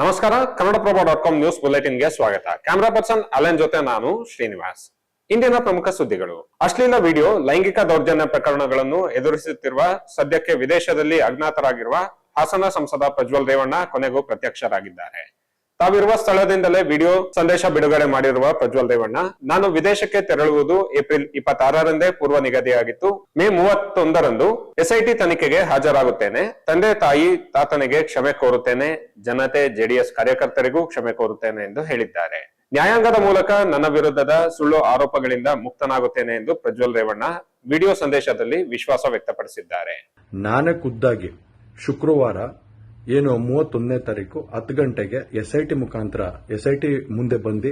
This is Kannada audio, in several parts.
ನಮಸ್ಕಾರ, ಕನ್ನಡಪ್ರಭ ಡಾಟ್ ಕಾಮ್ ನ್ಯೂಸ್ ಬುಲೆಟಿನ್ಗೆ ಸ್ವಾಗತ. ಕ್ಯಾಮರಾ ಪರ್ಸನ್ ಅಲೆನ್ ಜೊತೆ ನಾನು ಶ್ರೀನಿವಾಸ್. ಇಂದಿನ ಪ್ರಮುಖ ಸುದ್ದಿಗಳು. ಅಶ್ಲೀಲ ವಿಡಿಯೋ, ಲೈಂಗಿಕ ದೌರ್ಜನ್ಯ ಪ್ರಕರಣಗಳನ್ನು ಎದುರಿಸುತ್ತಿರುವ, ಸದ್ಯಕ್ಕೆ ವಿದೇಶದಲ್ಲಿ ಅಜ್ಞಾತರಾಗಿರುವ ಹಾಸನ ಸಂಸದ ಪ್ರಜ್ವಲ್ ರೇವಣ್ಣ ಕೊನೆಗೂ ಪ್ರತ್ಯಕ್ಷರಾಗಿದ್ದಾರೆ. ತಾವಿರುವ ಸ್ಥಳದಿಂದಲೇ ವಿಡಿಯೋ ಸಂದೇಶ ಬಿಡುಗಡೆ ಮಾಡಿರುವ ಪ್ರಜ್ವಲ್ ರೇವಣ್ಣ. ನಾನು ವಿದೇಶಕ್ಕೆ ತೆರಳುವುದು ಏಪ್ರಿಲ್ ಇಪ್ಪತ್ತಾರರಂದೇ ಪೂರ್ವ ನಿಗದಿಯಾಗಿತ್ತು. ಮೇ ಮೂವತ್ತೊಂದರಂದು ಎಸ್ಐಟಿ ತನಿಖೆಗೆ ಹಾಜರಾಗುತ್ತೇನೆ. ತಂದೆ, ತಾಯಿ, ತಾತನಿಗೆ ಕ್ಷಮೆ ಕೋರುತ್ತೇನೆ. ಜನತೆ, ಜೆಡಿಎಸ್ ಕಾರ್ಯಕರ್ತರಿಗೂ ಕ್ಷಮೆ ಕೋರುತ್ತೇನೆ ಎಂದು ಹೇಳಿದ್ದಾರೆ. ನ್ಯಾಯಾಂಗದ ಮೂಲಕ ನನ್ನ ವಿರುದ್ಧದ ಸುಳ್ಳು ಆರೋಪಗಳಿಂದ ಮುಕ್ತನಾಗುತ್ತೇನೆ ಎಂದು ಪ್ರಜ್ವಲ್ ರೇವಣ್ಣ ವಿಡಿಯೋ ಸಂದೇಶದಲ್ಲಿ ವಿಶ್ವಾಸ ವ್ಯಕ್ತಪಡಿಸಿದ್ದಾರೆ. ನಾನೇ ಖುದ್ದಾಗಿ ಶುಕ್ರವಾರ ಏನು ಮೂವತ್ತೊಂದನೇ ತಾರೀಕು ಹತ್ತು ಗಂಟೆಗೆ ಎಸ್ ಐ ಟಿ ಮುಖಾಂತರ ಎಸ್ ಐ ಟಿ ಮುಂದೆ ಬಂದು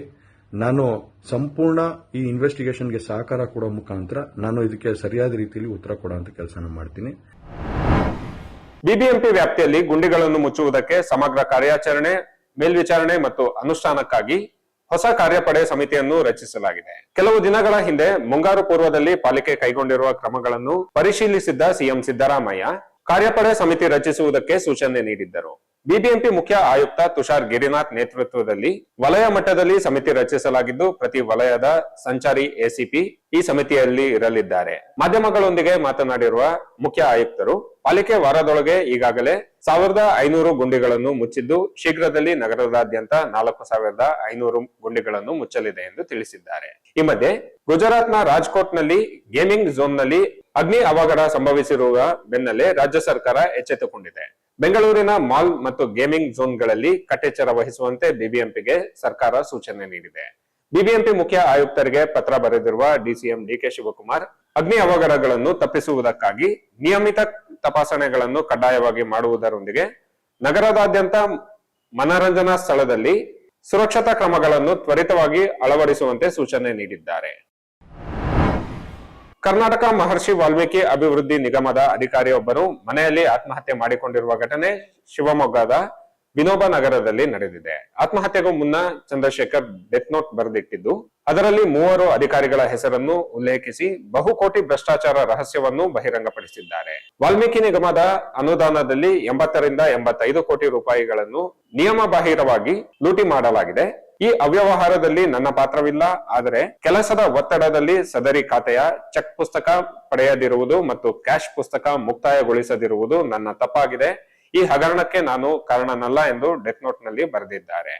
ನಾನು ಸಂಪೂರ್ಣ ಈ ಇನ್ವೆಸ್ಟಿಗೇಷನ್ಗೆ ಸಹಕಾರ ಕೊಡೋ ಮುಖಾಂತರ ನಾನು ಇದಕ್ಕೆ ಸರಿಯಾದ ರೀತಿಯಲ್ಲಿ ಉತ್ತರ ಕೊಡುವಂತ ಕೆಲಸನ ಮಾಡ್ತೀನಿ. ಬಿಬಿಎಂಪಿ ವ್ಯಾಪ್ತಿಯಲ್ಲಿ ಗುಂಡಿಗಳನ್ನು ಮುಚ್ಚುವುದಕ್ಕೆ ಸಮಗ್ರ ಕಾರ್ಯಾಚರಣೆ, ಮೇಲ್ವಿಚಾರಣೆ ಮತ್ತು ಅನುಷ್ಠಾನಕ್ಕಾಗಿ ಹೊಸ ಕಾರ್ಯಪಡೆ ಸಮಿತಿಯನ್ನು ರಚಿಸಲಾಗಿದೆ. ಕೆಲವು ದಿನಗಳ ಹಿಂದೆ ಮುಂಗಾರು ಪೂರ್ವದಲ್ಲಿ ಪಾಲಿಕೆ ಕೈಗೊಂಡಿರುವ ಕ್ರಮಗಳನ್ನು ಪರಿಶೀಲಿಸಿದ್ದ ಸಿಎಂ ಸಿದ್ದರಾಮಯ್ಯ ಕಾರ್ಯಪಡೆ ಸಮಿತಿ ರಚಿಸುವುದಕ್ಕೆ ಸೂಚನೆ ನೀಡಿದ್ದರು. ಬಿಬಿಎಂಪಿ ಮುಖ್ಯ ಆಯುಕ್ತ ತುಷಾರ್ ಗಿರಿನಾಥ್ ನೇತೃತ್ವದಲ್ಲಿ ವಲಯ ಮಟ್ಟದಲ್ಲಿ ಸಮಿತಿ ರಚಿಸಲಾಗಿದ್ದು, ಪ್ರತಿ ವಲಯದ ಸಂಚಾರಿ ಎಸಿಪಿ ಈ ಸಮಿತಿಯಲ್ಲಿ ಇರಲಿದ್ದಾರೆ. ಮಾಧ್ಯಮಗಳೊಂದಿಗೆ ಮಾತನಾಡಿರುವ ಮುಖ್ಯ ಆಯುಕ್ತರು, ಪಾಲಿಕೆ ವಾರದೊಳಗೆ ಈಗಾಗಲೇ ಸಾವಿರದ ಐನೂರು ಗುಂಡಿಗಳನ್ನು ಮುಚ್ಚಿದ್ದು, ಶೀಘ್ರದಲ್ಲಿ ನಗರದಾದ್ಯಂತ ನಾಲ್ಕು ಸಾವಿರದ ಐನೂರು ಗುಂಡಿಗಳನ್ನು ಮುಚ್ಚಲಿದೆ ಎಂದು ತಿಳಿಸಿದ್ದಾರೆ. ಈ ಮಧ್ಯೆ ಗುಜರಾತ್ನ ರಾಜ್ಕೋಟ್ನಲ್ಲಿ ಗೇಮಿಂಗ್ ಝೋನ್ನಲ್ಲಿ ಅಗ್ನಿ ಅವಘಡ ಸಂಭವಿಸಿರುವ ಬೆನ್ನಲ್ಲೇ ರಾಜ್ಯ ಸರ್ಕಾರ ಎಚ್ಚೆತ್ತುಕೊಂಡಿದೆ. ಬೆಂಗಳೂರಿನ ಮಾಲ್ ಮತ್ತು ಗೇಮಿಂಗ್ ಝೋನ್ಗಳಲ್ಲಿ ಕಟ್ಟೆಚ್ಚರ ವಹಿಸುವಂತೆ ಬಿಬಿಎಂಪಿಗೆ ಸರ್ಕಾರ ಸೂಚನೆ ನೀಡಿದೆ. ಬಿಬಿಎಂಪಿ ಮುಖ್ಯ ಆಯುಕ್ತರಿಗೆ ಪತ್ರ ಬರೆದಿರುವ ಡಿಸಿಎಂ ಡಿಕೆ ಶಿವಕುಮಾರ್, ಅಗ್ನಿ ಅವಘಡಗಳನ್ನು ತಪ್ಪಿಸುವುದಕ್ಕಾಗಿ ನಿಯಮಿತ ತಪಾಸಣೆಗಳನ್ನು ಕಡ್ಡಾಯವಾಗಿ ಮಾಡುವುದರೊಂದಿಗೆ ನಗರದಾದ್ಯಂತ ಮನರಂಜನಾ ಸ್ಥಳದಲ್ಲಿ ಸುರಕ್ಷತಾ ಕ್ರಮಗಳನ್ನು ತ್ವರಿತವಾಗಿ ಅಳವಡಿಸುವಂತೆ ಸೂಚನೆ ನೀಡಿದ್ದಾರೆ. ಕರ್ನಾಟಕ ಮಹರ್ಷಿ ವಾಲ್ಮೀಕಿ ಅಭಿವೃದ್ಧಿ ನಿಗಮದ ಅಧಿಕಾರಿಯೊಬ್ಬರು ಮನೆಯಲ್ಲಿ ಆತ್ಮಹತ್ಯೆ ಮಾಡಿಕೊಂಡಿರುವ ಘಟನೆ ಶಿವಮೊಗ್ಗದ ವಿನೋಬ ನಗರದಲ್ಲಿ ನಡೆದಿದೆ. ಆತ್ಮಹತ್ಯೆಗೂ ಮುನ್ನ ಚಂದ್ರಶೇಖರ್ ಡೆತ್ ನೋಟ್ ಬರೆದಿಟ್ಟಿದ್ದು, ಅದರಲ್ಲಿ ಮೂವರು ಅಧಿಕಾರಿಗಳ ಹೆಸರನ್ನು ಉಲ್ಲೇಖಿಸಿ ಬಹುಕೋಟಿ ಭ್ರಷ್ಟಾಚಾರ ರಹಸ್ಯವನ್ನು ಬಹಿರಂಗಪಡಿಸಿದ್ದಾರೆ. ವಾಲ್ಮೀಕಿ ನಿಗಮದ ಅನುದಾನದಲ್ಲಿ ಎಂಬತ್ತರಿಂದ ಎಂಬತ್ತೈದು ಕೋಟಿ ರೂಪಾಯಿಗಳನ್ನು ನಿಯಮ ಬಾಹಿರವಾಗಿ ಲೂಟಿ ಮಾಡಲಾಗಿದೆ. ಈ ಅವ್ಯವಹಾರದಲ್ಲಿ ನನ್ನ ಪಾತ್ರವಿಲ್ಲ, ಆದರೆ ಕೆಲಸದ ಒತ್ತಡದಲ್ಲಿ ಸದರಿ ಖಾತೆಯ ಚೆಕ್ ಪುಸ್ತಕ ಪಡೆಯದಿರುವುದು ಮತ್ತು ಕ್ಯಾಶ್ ಪುಸ್ತಕ ಮುಕ್ತಾಯಗೊಳಿಸದಿರುವುದು ನನ್ನ ತಪ್ಪಾಗಿದೆ. ಈ ಹಗರಣಕ್ಕೆ ನಾನು ಕಾರಣನಲ್ಲ ಎಂದು ಡೆತ್ ನೋಟ್ನಲ್ಲಿ ಬರೆದಿದ್ದಾರೆ.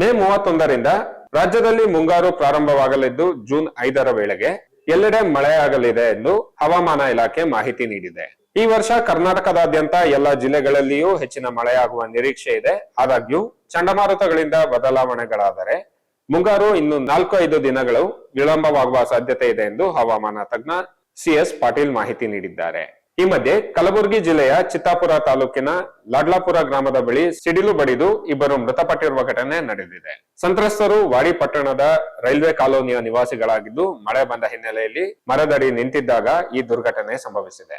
ಮೇ ಮೂವತ್ತೊಂದರಿಂದ ರಾಜ್ಯದಲ್ಲಿ ಮುಂಗಾರು ಪ್ರಾರಂಭವಾಗಲಿದ್ದು ಜೂನ್ ಐದರ ವೇಳೆಗೆ ಎಲ್ಲೆಡೆ ಮಳೆಯಾಗಲಿದೆ ಎಂದು ಹವಾಮಾನ ಇಲಾಖೆ ಮಾಹಿತಿ ನೀಡಿದೆ. ಈ ವರ್ಷ ಕರ್ನಾಟಕದಾದ್ಯಂತ ಎಲ್ಲ ಜಿಲ್ಲೆಗಳಲ್ಲಿಯೂ ಹೆಚ್ಚಿನ ಮಳೆಯಾಗುವ ನಿರೀಕ್ಷೆ ಇದೆ. ಆದಾಗ್ಯೂ ಚಂಡಮಾರುತಗಳಿಂದ ಬದಲಾವಣೆಗಳಾದರೆ ಮುಂಗಾರು ಇನ್ನು ನಾಲ್ಕು ಐದು ದಿನಗಳು ವಿಳಂಬವಾಗುವ ಸಾಧ್ಯತೆ ಇದೆ ಎಂದು ಹವಾಮಾನ ತಜ್ಞ ಸಿಎಸ್ ಪಾಟೀಲ್ ಮಾಹಿತಿ ನೀಡಿದ್ದಾರೆ. ಈ ಮಧ್ಯೆ ಕಲಬುರಗಿ ಜಿಲ್ಲೆಯ ಚಿತ್ತಾಪುರ ತಾಲೂಕಿನ ಲಾಡ್ಲಾಪುರ ಗ್ರಾಮದ ಬಳಿ ಸಿಡಿಲು ಬಡಿದು ಇಬ್ಬರು ಮೃತಪಟ್ಟಿರುವ ಘಟನೆ ನಡೆದಿದೆ. ಸಂತ್ರಸ್ತರು ವಾಡಿ ಪಟ್ಟಣದ ರೈಲ್ವೆ ಕಾಲೋನಿಯ ನಿವಾಸಿಗಳಾಗಿದ್ದು ಮಳೆ ಬಂದ ಹಿನ್ನೆಲೆಯಲ್ಲಿ ಮರದಡಿ ನಿಂತಿದ್ದಾಗ ಈ ದುರ್ಘಟನೆ ಸಂಭವಿಸಿದೆ.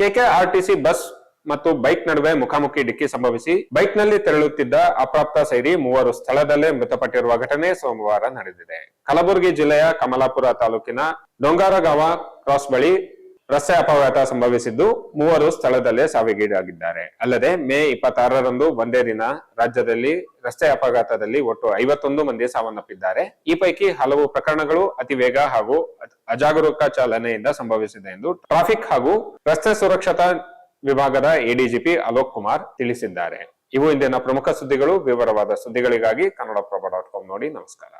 ಕೆಕೆಆರ್ಟಿಸಿ ಬಸ್ ಮತ್ತು ಬೈಕ್ ನಡುವೆ ಮುಖಾಮುಖಿ ಡಿಕ್ಕಿ ಸಂಭವಿಸಿ ಬೈಕ್ನಲ್ಲಿ ತೆರಳುತ್ತಿದ್ದ ಅಪ್ರಾಪ್ತ ಸೇರಿ ಮೂವರು ಸ್ಥಳದಲ್ಲೇ ಮೃತಪಟ್ಟಿರುವ ಘಟನೆ ಸೋಮವಾರ ನಡೆದಿದೆ. ಕಲಬುರಗಿ ಜಿಲ್ಲೆಯ ಕಮಲಾಪುರ ತಾಲೂಕಿನ ಡೊಂಗಾರಗಾವ ಕ್ರಾಸ್ ಬಳಿ ರಸ್ತೆ ಅಪಘಾತ ಸಂಭವಿಸಿದ್ದು ಮೂವರು ಸ್ಥಳದಲ್ಲೇ ಸಾವಿಗೀಡಾಗಿದ್ದಾರೆ. ಅಲ್ಲದೆ ಮೇ ಇಪ್ಪತ್ತಾರರಂದು ಒಂದೇ ದಿನ ರಾಜ್ಯದಲ್ಲಿ ರಸ್ತೆ ಅಪಘಾತದಲ್ಲಿ ಒಟ್ಟು ಐವತ್ತೊಂದು ಮಂದಿ ಸಾವನ್ನಪ್ಪಿದ್ದಾರೆ. ಈ ಪೈಕಿ ಹಲವು ಪ್ರಕರಣಗಳು ಅತಿ ವೇಗ ಹಾಗೂ ಅಜಾಗರೂಕ ಚಾಲನೆಯಿಂದ ಸಂಭವಿಸಿದೆ ಎಂದು ಟ್ರಾಫಿಕ್ ಹಾಗೂ ರಸ್ತೆ ಸುರಕ್ಷತಾ ವಿಭಾಗದ ಎಡಿಜಿಪಿ ಅಲೋಕ್ ಕುಮಾರ್ ತಿಳಿಸಿದ್ದಾರೆ. ಇವು ಇಂದಿನ ಪ್ರಮುಖ ಸುದ್ದಿಗಳು. ವಿವರವಾದ ಸುದ್ದಿಗಳಿಗಾಗಿ ಕನ್ನಡಪ್ರಭ ಡಾಟ್ ನೋಡಿ ನಮಸ್ಕಾರ.